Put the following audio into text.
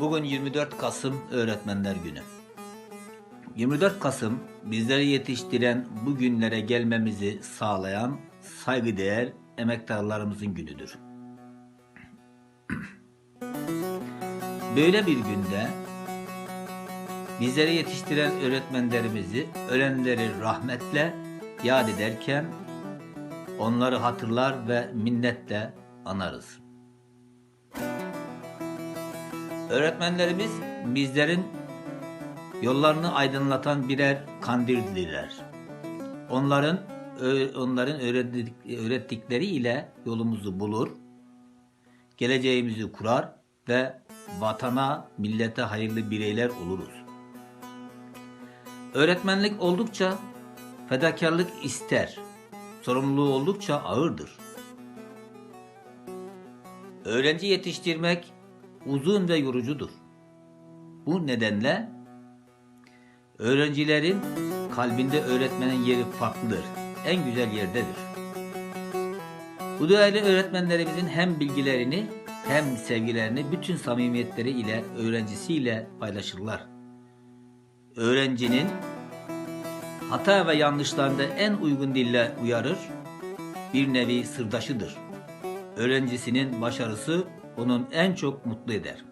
Bugün 24 Kasım Öğretmenler Günü. 24 Kasım bizleri yetiştiren bu günlere gelmemizi sağlayan saygıdeğer emektarlarımızın günüdür. Böyle bir günde bizleri yetiştiren öğretmenlerimizi ölenleri rahmetle yad ederken onları hatırlar ve minnetle anarız. Öğretmenlerimiz bizlerin yollarını aydınlatan birer kandildiler. Onların onların öğrettik- öğrettikleri ile yolumuzu bulur, geleceğimizi kurar ve vatana, millete hayırlı bireyler oluruz. Öğretmenlik oldukça fedakarlık ister. Sorumluluğu oldukça ağırdır. Öğrenci yetiştirmek uzun ve yorucudur. Bu nedenle öğrencilerin kalbinde öğretmenin yeri farklıdır. En güzel yerdedir. Bu değerli öğretmenlerimizin hem bilgilerini hem sevgilerini bütün samimiyetleri ile öğrencisiyle paylaşırlar. Öğrencinin hata ve yanlışlarında en uygun dille uyarır, bir nevi sırdaşıdır. Öğrencisinin başarısı onun en çok mutlu eder.